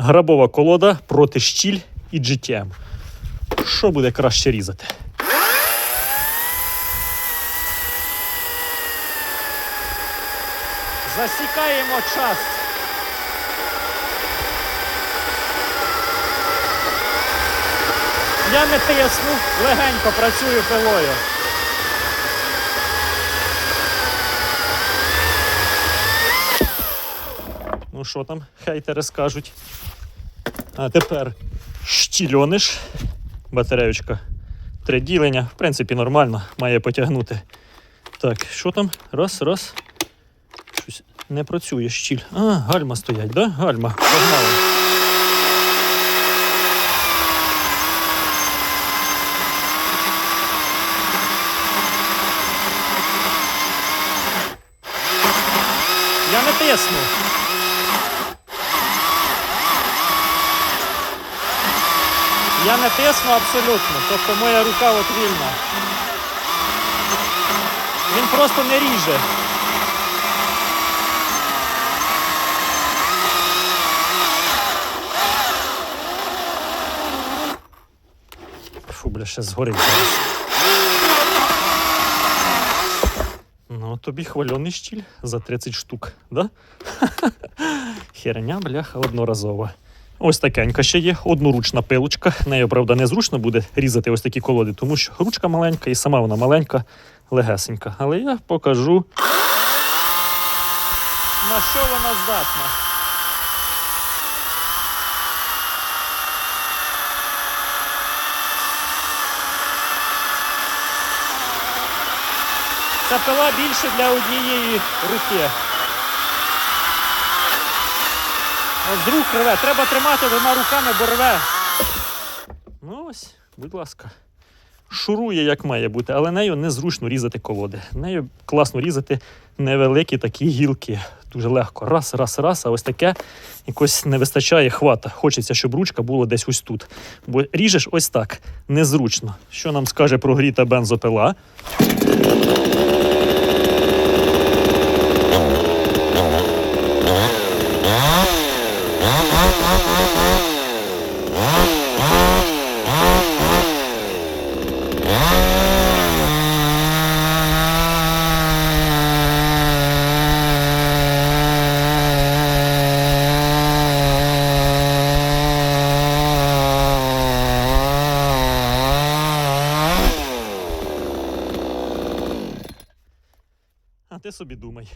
Грабова колода проти щіль і GTM. Що буде краще різати? Засікаємо час. Я не тисну, легенько працюю пилою. Ну що там, хейтери скажуть. А тепер щільониш. Батареючка. Три ділення. В принципі, нормально, має потягнути. Так, що там? Раз, раз. Щось не працює щіль. А, гальма стоять, да? Гальма. Погнали. Я не тисну. Я не тисну абсолютно, тобто моя рука от вільна. Він просто не ріже. Фу, бля, ще згорить. Ну, тобі хвальоний щіль за 30 штук, да? Херня, бляха, одноразова. Ось такенька ще є, одноручна пилочка. Нею, правда, незручно буде різати ось такі колоди, тому що ручка маленька і сама вона маленька, легесенька. Але я покажу, на що вона здатна. Ця пила більше для однієї руки. Ось з рук рве. Треба тримати двома руками, бо рве. Ну ось, будь ласка. Шурує, як має бути, але нею незручно різати колоди. Нею класно різати невеликі такі гілки. Дуже легко. Раз, раз, раз, а ось таке якось не вистачає хвата. Хочеться, щоб ручка була десь ось тут. Бо ріжеш ось так, незручно. Що нам скаже прогріта бензопила? Até subir aí.